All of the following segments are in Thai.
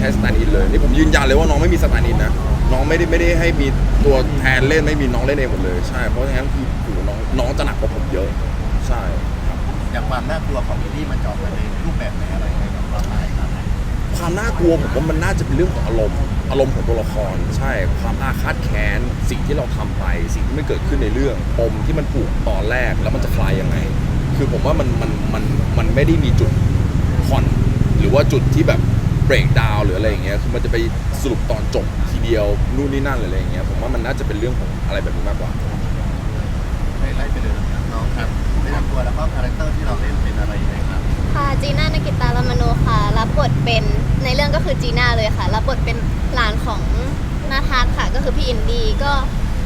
แบบไม่ไม่ใช้สแตนด์อินเลยนี่ผมยืนยันเลยว่าน้องไม่มีสแตนด์อินนะน้องไม่ได้ไม่ได้ให้มีตัวแทนเล่นไม่มีน้องเล่นเองหมดเลยใช่เพราะฉะนั้นคือโอ้โหน้องน้องจะหนักกว่าผมเยอะ ใช่ครับอย่างความน่ากลัวของอินดี้มันจะออกมาในรูปแบบไหนอะไรยังไงกับเราไหนครับความน่ากลัวผมว่ามันน่าจะเป็นเรื่องของอารมณ์อารมณ์ของตัวละคร ใช่ ความอาฆาตแค้นสิ่งที่เราทำไป สิ่งที่มันเกิดขึ้นในเรื่องปมที่มันผูกตอนแรกแล้วมันจะคลายยังไง คือผมว่ามันมันมันมันไม่ได้มีจุดผ่อนหรือว่าจุดที่แบบ เบรกดาวหรืออะไรอย่างเงี้ยคือมันจะไปสรุปตอนจบทีเดียวนู่นนี่นั่นหรืออะไรอย่างเงี้ยผมว่ามันน่าจะเป็นเรื่องของอะไรแบบนี้มากกว่าไล่ไล่ไปเลยนะครับน้องครับแนะนำตัวแล้วก็คาแรคเตอร์ที่เราเล่นเป็นอะไรยังไงครับค่ะจีน่านกิตาลามโนค่ะ รับบทเป็นในเรื่องก็คือจีน่าเลยค่ะ รับบทเป็นหลานของนาทัศน์ค่ะ ก็คือพี่อินดี้ก็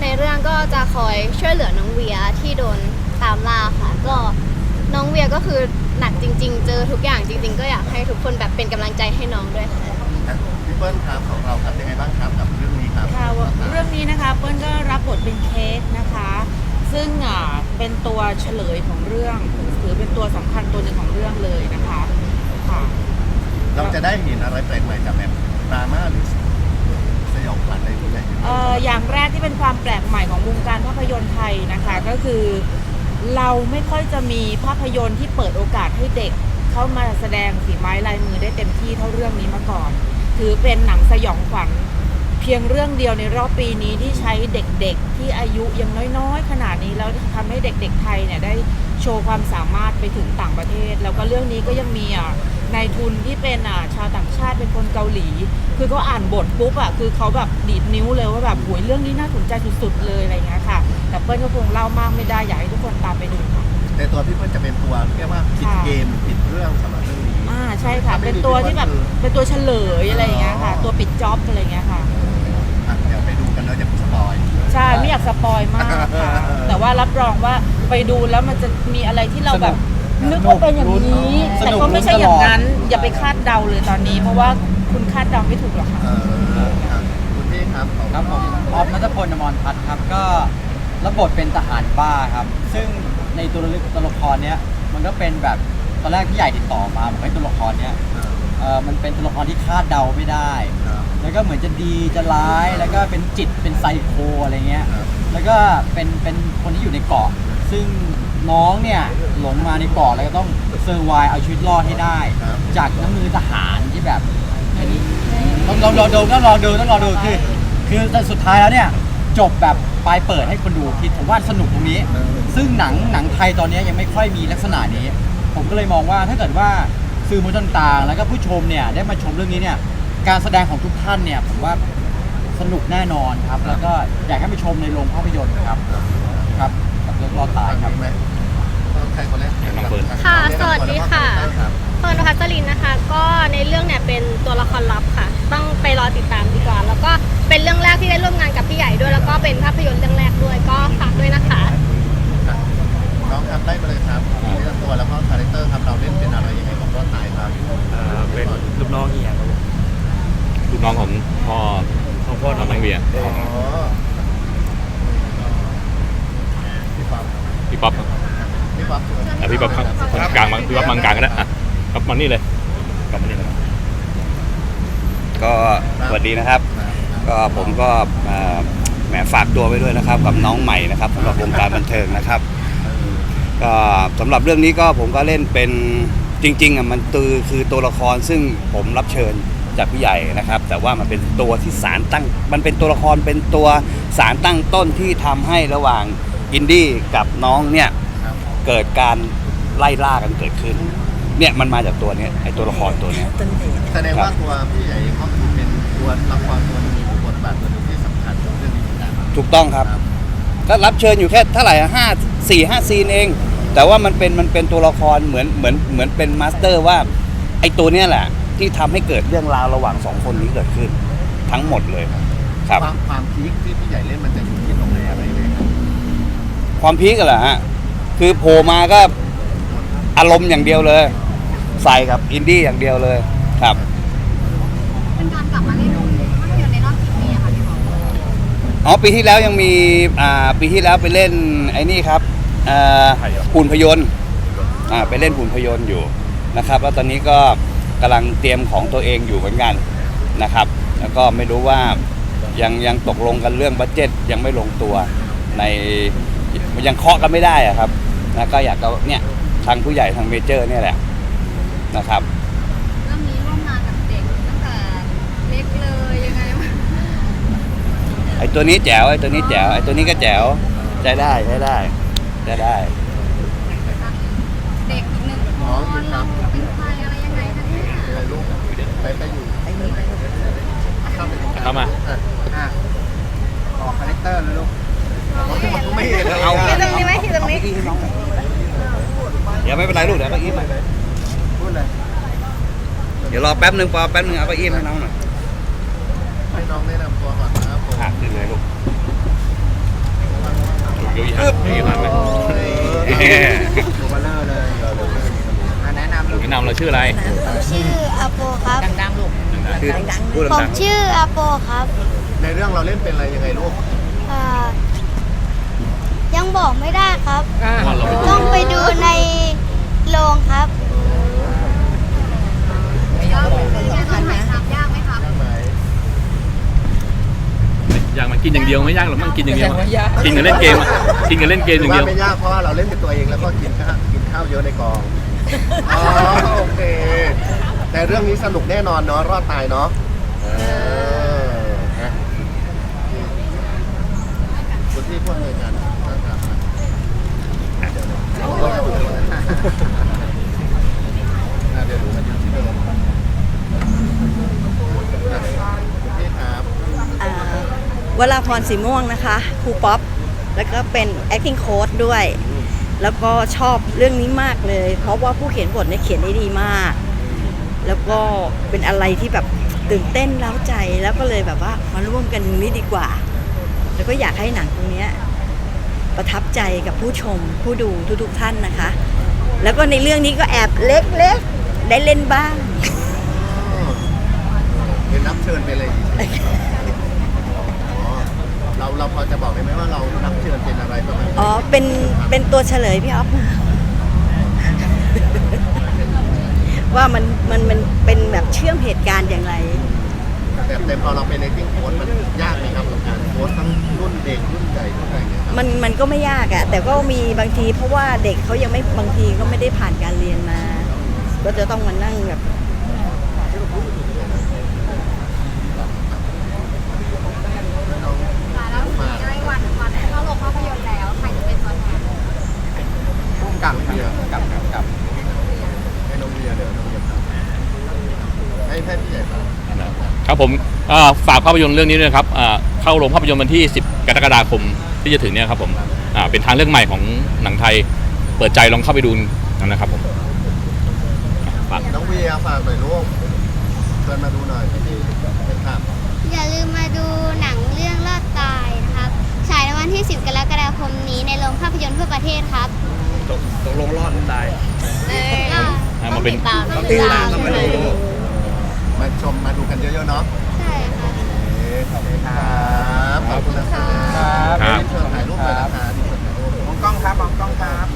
ในเรื่องก็จะคอยช่วยเหลือน้องเวียที่โดนตามล่าค่ะ ก็น้อง เวียก็คือหนักจริง ๆ เจอทุกอย่างจริง ๆ ก็อยากให้ทุกคนแบบเป็นกำลังใจให้น้องด้วยค่ะอะพี่เปิ้ลครับของเราครับยังไงบ้างครับกับเรื่องนี้ครับค่ะเรื่องนี้นะคะเปิ้ลก็รับบทเป็นเค้กนะคะ ซึ่งอ่าเป็นตัวเฉลยของเรื่องถือเป็นตัวสำคัญตัวหนึ่งของเรื่องเลยนะคะค่ะเราจะได้เห็นอะไรแปลกใหม่จากแบบดราม่าหรือสยองขวัญอะไรพวกนี้ เอ่ออย่างแรกที่เป็นความแปลกใหม่ของวงการภาพยนตร์ไทยนะคะ ก็คือ เราไม่ค่อยจะมีภาพยนตร์ที่เปิดโอกาสให้เด็ก เข้ามาแสดงฝีไม้ลายมือได้เต็มที่เท่าเรื่องนี้มาก่อน ถือเป็นหนังสยองขวัญเพียงเรื่องเดียวในรอบปีนี้ที่ใช้เด็กๆ ที่อายุยังน้อยๆ ขนาดนี้แล้วทำให้เด็กๆไทยเนี่ยได้โชว์ความสามารถไปถึงต่างประเทศ แล้วก็เรื่องนี้ก็ยังมีอะนายทุนที่เป็นอะชาวต่างชาติเป็นคนเกาหลี คือเขาอ่านบทปุ๊บอะคือเขาแบบดีดนิ้วเลยว่าแบบโหยเรื่องนี้น่าสนใจสุดๆเลยอะไรเงี้ยค่ะ แต่เปิ้ลก็คงเล่ามากไม่ได้อยากให้ทุกคนตามไปดูค่ะ แต่ตัวพี่เปิ้ลจะเป็นตัวเรียกว่าปิดค่ะเกมปิดเรื่องสำหรับเรื่องนี้ อ่าใช่ค่ะ เป็นตัวที่แบบเป็นตัวเฉลยอะไรอย่างเงี้ยค่ะ ตัวปิดจ็อบอะไรอย่างเงี้ยค่ะ อะเดี๋ยวไปดูกันเนอะจะสปอยใช่ไม่อยากสปอยมากค่ะ แต่ว่ารับรองว่าไปดูแล้วมันจะมีอะไรที่เราแบบนึกว่าเป็นอย่างนี้สแต่นุกก็ไม่ใช่ลุ้นตลอดอย่างนั้น อย่าไปคาดเดาเลยตอนนี้ เพราะว่าคุณคาดเดาไม่ถูกหรอกค่ะ เออครับคุณพี่ครับของครับผมออฟนัทพลอมรพัฒน์ครับก็ รับบทเป็นทหารบ้าครับ ซึ่งในตัวละตัวละครเนี้ยมันก็เป็นแบบตอนแรกพี่ใหญ่ติดต่อมาบอกให้ตัวละครเนี้ยเออเออมันเป็นตัวละครที่คาดเดาไม่ได้ครับแล้วก็เหมือนจะดีจะร้ายแล้วก็เป็นจิตเป็นไซโคอะไรเงี้ยครับแล้วก็เป็นเป็นคนที่อยู่ในเกาะ ซึ่งน้องเนี่ยหลงมาในเกาะแล้วก็ต้องเซอร์ไวเอาชีวิตรอดให้ได้ครับจากน้ำมือทหารที่แบบอันนี้ต้องลองลองดูต้องลองดูต้องลองดูคือคือแต่สุดท้ายแล้วเนี่ย จบแบบปลายเปิดให้คนดูคิดผมว่าสนุกตรงนี้เออซึ่งหนังหนังไทยตอนนี้ยังไม่ค่อยมีลักษณะนี้ ผมก็เลยมองว่าถ้าเกิดว่าสื่อมวลชนต่างๆแล้วก็ผู้ชมเนี่ยได้มาชมเรื่องนี้เนี่ยการแสดงของทุกท่านเนี่ยผมว่าสนุกแน่นอนครับ แล้วก็อยากให้ไปชมในโรงภาพยนตร์ครับ ครับกับเรื่องรอดตายครับมีไหมต้อง ใครคนแรกน้องเฟิร์น ค่ะ สวัสดีค่ะรับเฟิร์นพัชรินนะคะ ก็ในเรื่องเนี่ยเป็นตัวละครลับค่ะ ต้องไปรอติดตามดีกว่า แล้วก็เป็นเรื่องแรกที่ได้ร่วมงานกับพี่ใหญ่ด้วย แล้วก็เป็นภาพยนตร์เรื่องแรกด้วย ก็ฝากด้วยนะคะครับน้องครับได้ไปเลยครับแนะนำตัวแล้วก็คาแรคเตอร์ครับเราเล่นเป็นอะไรยังไงของรอดตายครับอ่าเป็นลูกน้องเฮียครับผมลูกน้องของพ่อของพ่อน้องแมงเวีย อ๋อพี่ป๊อป พี่ป๊อปครับ พี่ป๊ อะพี่ป๊อปข้างกลางมาพี่ป๊อปมังกลางกันนะอะครับมานี่เลยกลับมานี่เลยก็สวัสดีนะครับ ก็ผมก็เอ่อแหมฝากตัวไว้ด้วยนะครับ กับน้องใหม่นะครับสำหรับวงการบันเทิงนะครับก็สำหรับเรื่องนี้ก็ผมก็เล่นเป็นจริงๆอะมันตือคือตัวละครซึ่งผมรับเชิญจากพี่ใหญ่นะครับ แต่ว่ามันเป็นตัวที่สารตั้ง มันเป็นตัวละครเป็นตัวสารตั้งต้นที่ทำให้ระหว่างอินดี้กับน้องเนี่ย เกิดการ ไล่ล่ากันเกิดขึ้น เนี่ยมันมาจากตัวเนี้ยไอตัวละครตัวเนี้ย แสดงว่าตัวพี่ใหญ่ก็คือเป็นตัวละครตัวหนึงมีบทบาทตัวหนึงที่สำคัญของเรื่องนี้เหมือนกัน ถูกต้องครับ ก็รับเชิญอยู่แค่เท่าไหร่อะห้าสี่ห้าซีนเอง แต่ว่ามันเป็นมันเป็นตัวละครเหมือนเหมือนเหมือนเป็นมาสเตอร์ว่าไอตัวเนี้ยแหละ ที่ทำให้เกิดเรื่องราวระหว่างสองคนนี้เกิดขึ้น ทั้งหมดเลยครับ ความความพีคที่พี่ใหญ่เล่นมันจะอยู่ที่ตรงไหนอะไรยังไงครับความพีคกันเหรอฮะ คือโผล่มาก็ารมณ์อย่างเดียวเลย ใส่กับอินดี้อย่างเดียวเลยครับ เป็นการกลับมาเล่นภาพยนตร์ในรอบกี่ปีอะคะพี่หมออ๋อปีที่แล้วยังมีอ่าปีที่แล้วไปเล่นไอ้นี่ครับอ่าหุ่นพยนต์อ่าไปเล่นหุ่นพยนต์อยู่นะครับ แล้วตอนนี้ก็กกำลังเตรียมของตัวเองอยู่เหมือนกันนะครับ แล้วก็ไม่รู้ว่ายังยังตกลงกันเรื่องบัตเจ็ตยังไม่ลงตัวในยังเคาะกันไม่ได้อะครับแล้วก็อยากจะเนี่ย ทางผู้ใหญ่ทางเมเจอร์เนี่ยแหละนะครับ เรื่องนี้ร่วมงานกับเด็กตั้งแต่เล็กเลยยังไงวะไอ้ตัวนี้แจ๋วไอ้ตัวนี้แจ๋วไอ้ตัวนี้ก็แจ๋วใช้ได้ใช้ได้ใช้ได้ เด็กอีกหนึ่งคนเราเป็นใครอะไรยังไงคะเนี่ยอะไรลูกไปไปอยู่เข้าไปตรงกลางเข้ามา อะอะออกคาแรคเตอร์เลยลูกไม่เห็นเอา ที่ตรงนี้ไหมที่ตรงนี้เดี๋ยว ไม่เป็นไรลูกเดี๋ยวเอาเก้าอี้มาพูดเลยเดี๋ยวรอแป๊บหนึ่งพอแป๊บหนึ่งเอาเก้าอี้มาให้น้องหน่อยให้น้องแนะนำตัวก่อนนะครับผมอะขึ้นเลยลูกถูกเยอะแยะเยอะแยะมากเลยตัวเบลเลอร์เลยอะแนะนำลูกแนะนำเราชื่ออะไรชื่ออาโปครับ ดังๆลูกคือพูดผมดังชื่ออาโปครับในเรื่องเราเล่นเป็นอะไรยังไงลูกอ่ายังบอกไม่ได้ครับว่าเราเป็นต้องไปดูใน โรงครับยากไหมยากมันกินอย่างเดียวไม่ยากหรอกมันกินอย่างเดียวอะกินกับเล่นเกมอะกินกับเล่นเกมอย่างเดียวว่าไม่ยากเพราะว่าเราเล่นเป็นตัวเองแล้วก็กินข้าวกินข้าวเยอะในกองอ๋อโอเค แต่เรื่องนี้สนุกแน่นอนเนาะรอดตายเนาะเออฮะคุณที่พูดเลยกันนะครับ อะเวดูกันอยู่ที่เดิมพี่ครับอ่าวราพรสีม่วงนะคะครูป๊อปแล้วก็เป็น acting coach ด้วย แล้วก็ชอบเรื่องนี้มากเลย เพราะว่าผู้เขียนบทเนี่ยเขียนได้ดีมาก แล้วก็เป็นอะไรที่แบบตื่นเต้นเล้าใจแล้วก็เลยแบบว่ามาร่วมกันตรงนี้ดีกว่า แล้วก็อยากให้หนังตรงเนี้ยประทับใจกับผู้ชมผู้ดูทุกๆท่านนะคะ แล้วก็ในเรื่องนี้ก็แอบเล็กๆ ได้เล่นบ้าง เป็นรับเชิญไปเลยอ๋อเราเราพอจะบอกได้ไหมว่าเรารับเชิญเป็นอะไรประมาณไหนอ๋อ เป็น เป็นตัวเฉลยพี่อ๊อฟ ว่ามัน มัน มันเป็นแบบเชื่อมเหตุการณ์อย่างไร แต่แต่พอเราเป็นในติ้งโค้ดมันยากไหมครับกับการโค้ดทั้งรุ่นเด็กรุ่นใหญ่รุ่นอะไมันมันก็ไม่ยากอะแต่ก็มีบางทีเพราะว่าเด็กเขายังไม่บางทีก็ไม่ได้ผ่านการเรียนมา ก็จะต้องมานั่งแบบน้องมาใกล้วันวันเข้าโรงภาพยนตร์แล้ว ใครจะเป็นตัวแทนพุ่มกับเบียร์กับกับกับให้น้องเบียร์เดี๋ยวน้องเบียร์ครับให้ให้พี่ใหญ่ครับครับผมอ่าฝากภาพยนตร์เรื่องนี้ด้วยนะครับอ่าเข้าโรงภาพยนตร์วันที่ 10 กรกฎาคม ที่จะถึงเนี่ยครับผมอ่าเป็นทางเรื่องใหม่ของหนังไทย เปิดใจลองเข้าไปดูกันนะครับผมฝากน้องเบียร์ฝากหน่อยลูกเชิญมาดูหน่อยพี่พี่เป็นครับอย่าลืมมาดูหนังเรื่องรอดตายนะครับ ฉายในวันที่ 10 กรกฎาคมนี้ในโรงภาพยนตร์ทั่วประเทศครับตกตกลงรอดหรือตายก็อ่าต้อมางเป็นติดตามต้องติดตามต้องมาดูมาชมมาดูกันเยอะๆเนาะใช่ค่ะ โอเคขอบคุณครับ ขอบคุณนะครับครับเชิญถ่ายรูปเลยนะครับมองกล้องครับมองกล้องครับ